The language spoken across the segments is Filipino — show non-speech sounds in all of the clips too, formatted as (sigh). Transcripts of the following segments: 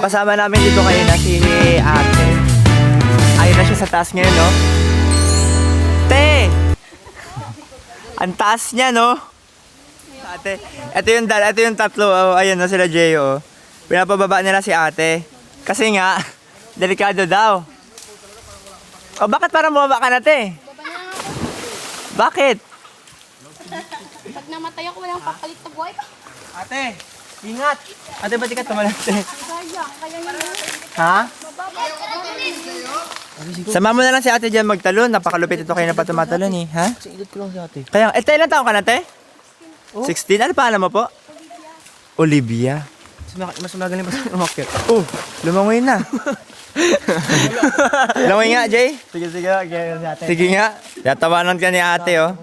Kasama namin dito kayo na si ate. Ayun na siya sa taas ngayon, no? Te! Ang taas niya, no? Ate, ito yung, dal- ito yung tatlo. Oh, ayun na sila Jay, oh. Pinapababa nila si ate. Kasi nga, delikado daw. O, bakit parang bumaba ka na, te? Bakit? Pag namatay ako, walang papalit na buhay. Ate, ingat. Ate, ba't ka tumalante? Ha? Sama mo na lang si ate dyan magtalon. Napakalupit ito kayo na pa tumatalon eh. Ha? Sa ilot ko lang si ate. Kaya, eh, tayo ilang taon ka na, te? 16? Ano pangalan mo po? Olivia. Mas, ma- mas magaling pa sa (laughs) umakyat. Oh, lumangoy na. (laughs) lumangoy nga, Jay. Sige, sige. Sige nga. Tatawanan ka ni ate, oh.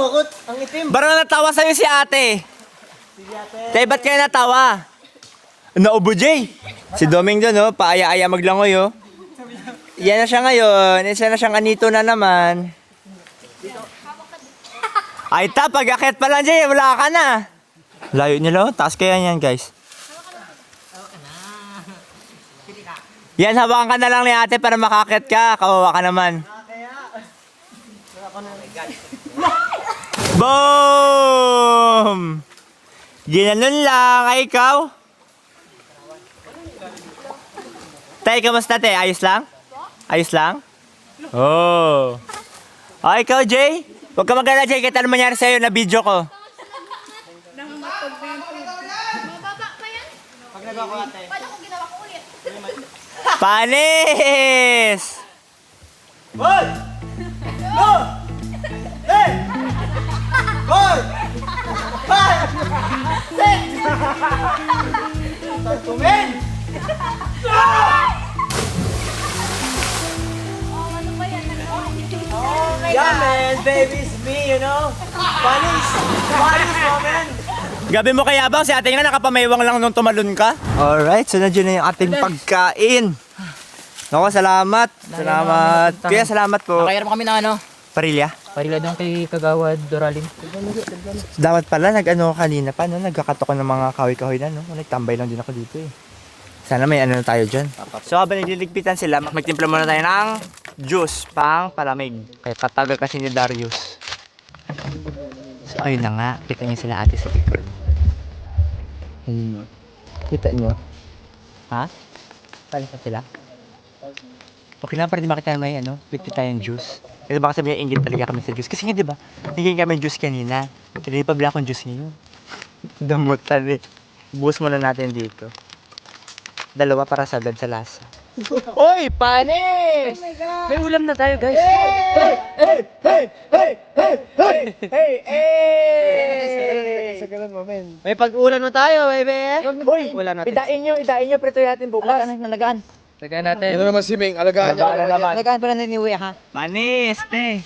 Natakot. Ang itim. Barang natawa sa'yo si ate. Tay, ba't kayo natawa? Naubo, Jay. Si Doming doon, oh. Paaya-aya maglangoy, oh. Yan na siya ngayon. Isa na siyang anito na naman. Ay, ta, pag-akit pa lang, Jay. Wala ka na. Layo nila, oh. Taas kaya yan, guys. Yan, hawakan ka na lang ni ate para makakit ka. Kawawa ka naman. Boom! Ginanon lang. Ay, ikaw? Tay, kamusta, te? Ayos lang? Ayos lang? Oh. Ay, ikaw, Jay? Huwag ka mag-alala, Jay. Kahit ano mangyari sa'yo na video ko. Mababa pa yan. Hoy! Five! Six! Tumin! Oh, ano ba yan? Yeah, man. Baby's me, you know? Panis! Panis, man! Gabi mo kaya ba? Si ate nga nakapamaywang lang nung tumalon ka. Alright, so nandiyan na yung ating pagkain. Nako, salamat. Salamat. Kuya, salamat po. Nakayarap kami ng ano. Parilya? Parila doon kay Kagawad Doralin. Dapat pala nag-ano kanina pa, no? Nagkakatok ko ng mga kahoy-kahoy na, no? Nagtambay lang din ako dito, eh. Sana may ano tayo dyan. So habang nagliligpitan sila, magtimpla muna tayo ng juice pang palamig. Kaya katagal kasi ni Darius. So ayun na nga, kita niyo sila ate sa likod. Ayun. Kita niyo? Ha? Palis sila? Okay lang, para di makita may ano, ligpit tayong juice. Kasi baka sabihin, ingit talaga kami sa juice. Kasi nga, di ba, naging kami juice kanina. Hindi pa bila akong juice ngayon. Damutan eh. Buhos muna natin dito. Dalawa para sagad sa lasa. (laughs) Oy, panis! May ulam na tayo guys. Hey, hey! Sa ganun mo, men. May pag-ulan mo tayo, baby. Hoy, Wala natin. idain nyo, idain nyo, prito natin bukas. Ano, nalagaan. Lagyan natin. Ito naman si Ming, alagaan niya. Nagala naman. Nalagaan pala na ni Uwe, ha? Panis, te.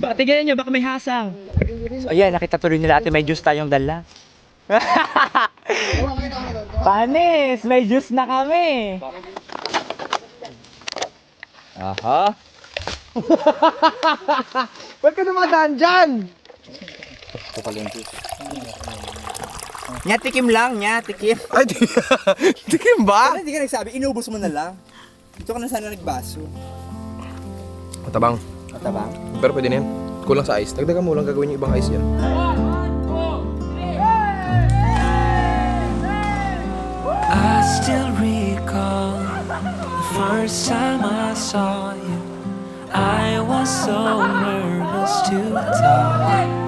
Baka tignan nyo, baka may hasang. So, ayan, nakita tuloy nila ate, may juice tayong dala. (laughs) Panis, may juice na kami. Aha. (laughs) Ba't ka namadaan dyan? Nya, tikim lang, nya, tikim. (laughs) Ay, (laughs) tikim ba? Hindi ka nagsabi, inubos mo na lang. Dito ka na sana nagbaso. Matabang. Matabang. Pero pwede na yan. Kulang sa ice. Dagdagan mo lang gagawin yung ibang ice yan. I still recall the first time I saw you. I was so nervous to talk.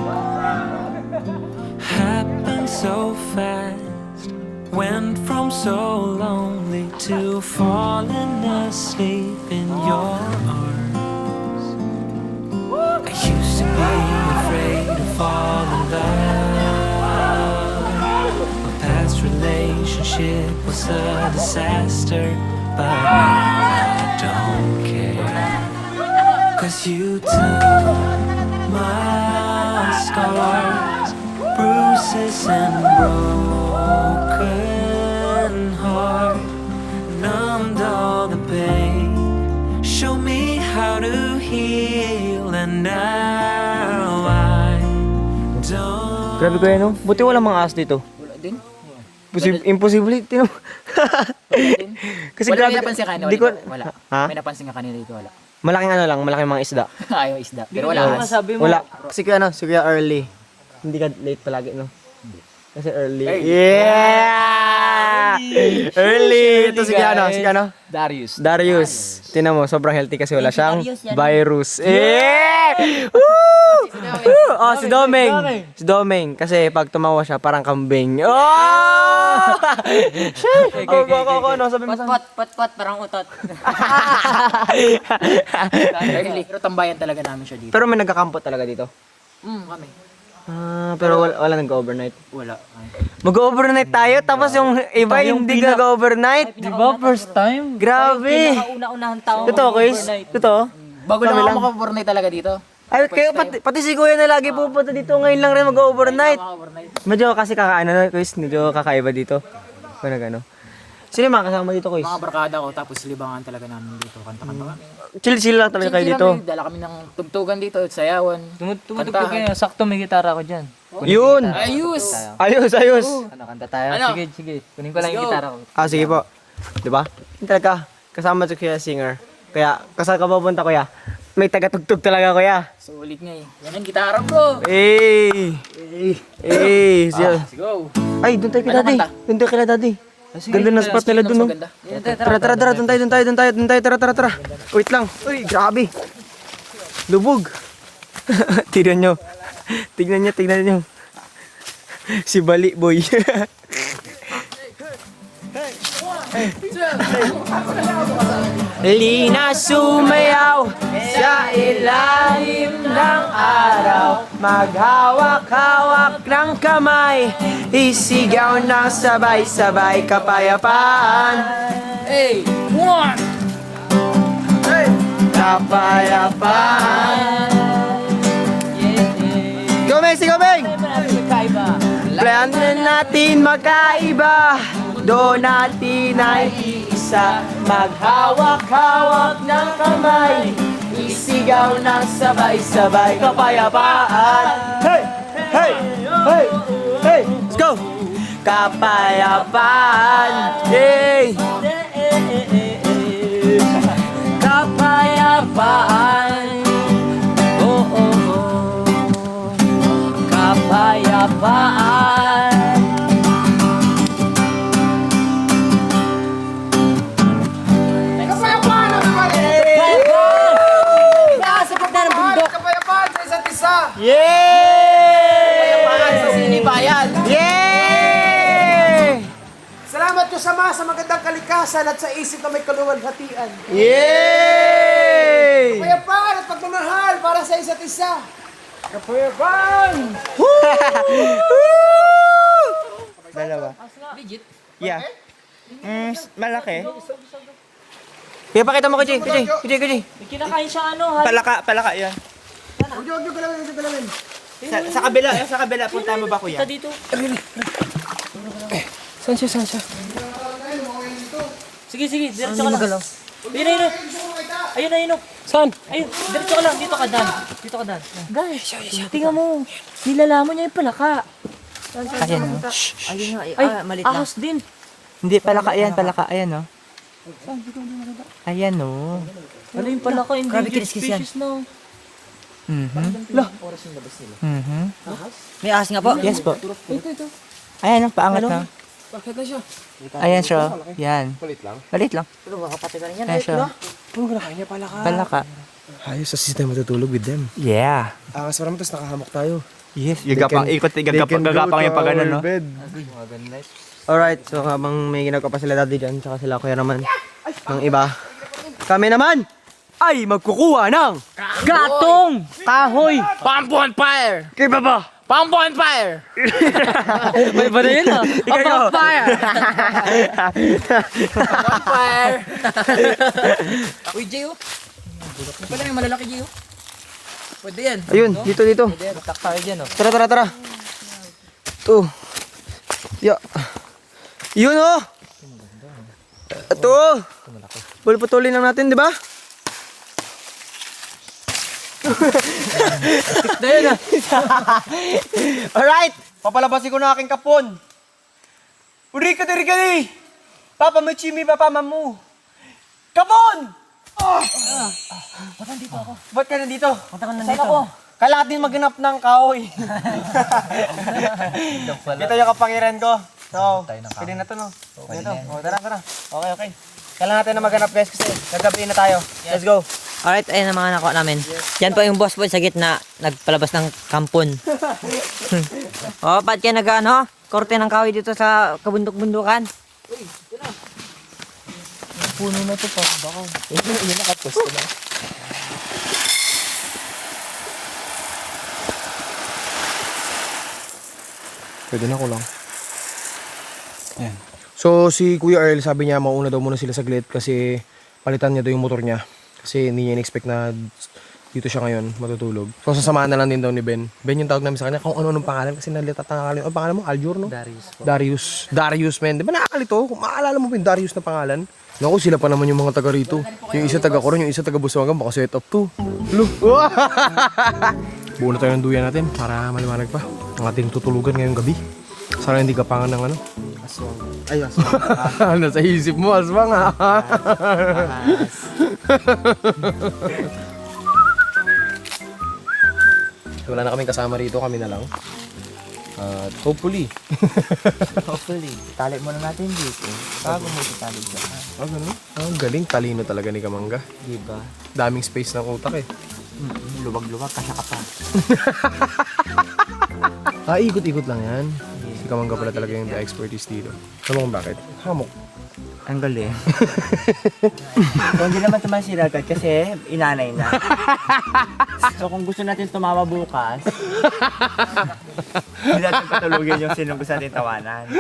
So fast. Went from so lonely to falling asleep in your arms. I used to be afraid to fall in love. My past relationship was a disaster, but now I don't care. Cause you took my scars, bruises, and broken heart, numbed all the pain. Show me how to heal. and now I don't. Grabe ko no? Buti wala mga ahas dito. Wala din. Posib- imposible. Tino. (laughs) Kasi wala, grabe. may napansin ka kanina. Di ko, Wala. Ha? May napansin ka kanina dito. Wala. Malaking ano lang, malaking mga isda. (laughs) Ayaw isda. Pero wala. Wala. Si Kuya ano, si Kuya early. Hindi ka late palagi, no? Kasi early. Yeah! Early! Ito si Kuya ano, si Kuya ano? Darius. Darius. Tinan mo, sobrang healthy kasi wala siyang virus. Eh! Woo! Woo! Oh, si Domeng. Si Domeng. Kasi pag tumawa siya, parang kambing. Oh! (laughs) Shit! Oh, go, go, go, no, sabi mo. Pot, pot, pot, parang utot. (laughs) Pero tambayan talaga namin siya dito. Pero may nagkakampo talaga dito. Hmm, kami. Ah, pero wala, wala nag-overnight. Wala. Mag-overnight tayo, tapos yung iba hindi nag-overnight. Di ba first time? Grabe! Una-unahang tao. Totoo, Chris? Totoo? Bago lang ako makapurnay talaga dito. Ay, kayo, pati, pati si Kuya na lagi pupunta dito, ngayon lang rin mag-overnight. Makapurnay. Medyo kasi kakaano na, Chris, medyo kakaiba dito. Kung nagano. Sino yung mga kasama dito, Chris? Mga barkada ko, tapos libangan talaga namin dito. Kanta-kanta kami. Chill-chill lang talaga kayo Chill dito. lang Dala kami ng tugtugan dito, sayawan. Tumutugtog kayo, sakto may gitara ko dyan. Yun! Ayus! Ayos, ayos! Ano, kanta tayo? Ano? Sige, sige. Kunin ko lang yung gitara ko. Ah, sige po. Di ba? Yun talaga. Kasama si Kuya Singer. Kaya, kasal ka pupunta, Kuya? May taga-tugtog talaga, Kuya. Sulit nga eh. Yan ang gitara bro. Hey! Hey! Siya. Let's go. Ay, doon tayo kay Ano daddy. kanta? Doon tayo kay daddy. Ganda ng spot nila doon, no? Maganda. Tara, tara, tara, doon tayo, doon tayo, doon tayo, doon tayo, tara, tara, tara. Wait lang. Uy, grabe. Lubog. (laughs) tignan nyo. Tignan nyo, tignan nyo. Si Bali, boy. (laughs) Lina sumayaw sa ilalim ng araw. Maghawak-hawak ng kamay. Isigaw ng sabay-sabay kapayapaan. Hey! One! Kapayapaan. Gomeng, si Gomeng! Plan na natin magkaiba Doon natin ay iisa Maghawak-hawak ng kamay Isigaw ng sabay-sabay kapayapaan Hey! Hey! Hey! Hey! Let's go! Kapayapaan Hey! Kapayapaan Para sa sinibayan. Yeah! Salamat ko sama sa magandang kalikasan at sa isip na may kaluwalhatian. Yay! Kapayapaan at pagmamahal para sa isa't isa. Kapayapaan! (laughs) Dalawa. Yeah. Mm, malaki. Kaya pakita mo kay Kay Kay Kay Kinakain siya ano, Palaka, palaka yan. Huwag niyo, huwag niyo galawin, huwag niyo galawin. Sa, sa kabila, eh, sa kabila. Punta mo ba kuya? dito. Saan siya? Saan siya? Sige, sige, diretso ka lang. Ayun, ayun. Ayun, ayun. Saan? Ayun, diretso ka lang. Dito ka, Dan. Dito ka, Dan. Guys, tingnan mo. Nilalamon niya yung palaka. Ayan o. Ayun nga, ay, ahas din. Hindi, palaka yan, palaka. Ayan o. Ayan o. Ano yung palaka? Endangered species na. Mhm. Mhm. May ahas nga po. Yes po. Ayan ang paangat na. Ayan siya. Yan. Palit lang. Palit lang. Pero baka pati ka rin yan. Ayan siya. Palaka. Ayos, sa system matutulog with them. Yeah. Angas para mo, tapos nakahamok tayo. Yes. Gagapang ikot, gagapang, gagapang yung pag ano, no? Alright, so habang may ginagawa pa sila daddy dyan, tsaka sila kuya naman ng iba. Kami naman ay magkukuha ng Gatong! Kahoy! Pump on fire! kay baba. Pump on fire! (laughs) May ba na yun ah? Ikaw. Fire! fire! Uy, Gio. Ano pala yung malalaki, Gio? Pwede yan. Ayun, dito dito. Tak tayo dyan oh. Tara, tara, tara. Ito. Ya. Yun oh. Ito. Pulputulin lang natin, di ba? (laughs) Alright! Papalabasin ko na aking kapon. Uri ka diri gali! Papa mo chimi papa mamu. Kapon! Ah! Ba't nandito ako? Ba't ka nandito? Ba't ka nandito? Saan ako? Kailangan din maganap ng kahoy. (laughs) Ito yung kapangyarihan ko. So, pwede na to no? Pwede na to. O, tara, tara. Okay, okay. Kailangan natin na maganap guys kasi naggabi na tayo. Let's go. Alright, ayun ang mga nakuha namin. Yan po yung boss boy sa gitna, nagpalabas ng kampon. (laughs) oh, ba't kaya nag ano? Korte ng kahoy dito sa kabundok-bundukan. Puno na to pa. Baka. Yun nakapos ko na. Pwede na ko lang. So si Kuya Earl sabi niya mauna daw muna sila saglit kasi palitan niya daw yung motor niya. Kasi hindi niya in-expect na dito siya ngayon matutulog. So sasamahan na lang din daw ni Ben. Ben yung tawag namin sa kanya kung ano nung pangalan kasi nalita tangalan. Ano pangalan mo? Aljur no? Darius. Darius. Darius men. Di ba nakakalito? Kung maalala mo ba yung Darius na pangalan? Naku, sila pa naman yung mga taga rito. Yung isa taga Coron, yung isa taga Busuanga, baka set up to. Lu. (laughs) Buo na tayo ng duyan natin para maliwanag pa. Ang ating tutulugan ngayong gabi. Sana hindi kapangan ng ano. Ay, aswang. (laughs) Nasa isip mo, aswang ha. (laughs) Wala na kaming kasama rito, kami na lang. At hopefully. (laughs) Hopefully. Tali muna natin dito. Bago mo itali dyan. Ah, ganun? Ah, galing. Talino talaga ni Kamangga. Diba? Daming space ng utak eh. Mm, luwag-luwag, kasya ka pa. Ah, ikot-ikot lang yan. Si Kamangga pala talaga yung the expertise dito. Alam mo kung bakit? Hamok. Ang galing. (laughs) so, hindi naman tumasin agad kasi inanay na. so, kung gusto natin tumawa bukas, (laughs) hindi natin patulugin yung sinong gusto natin tawanan.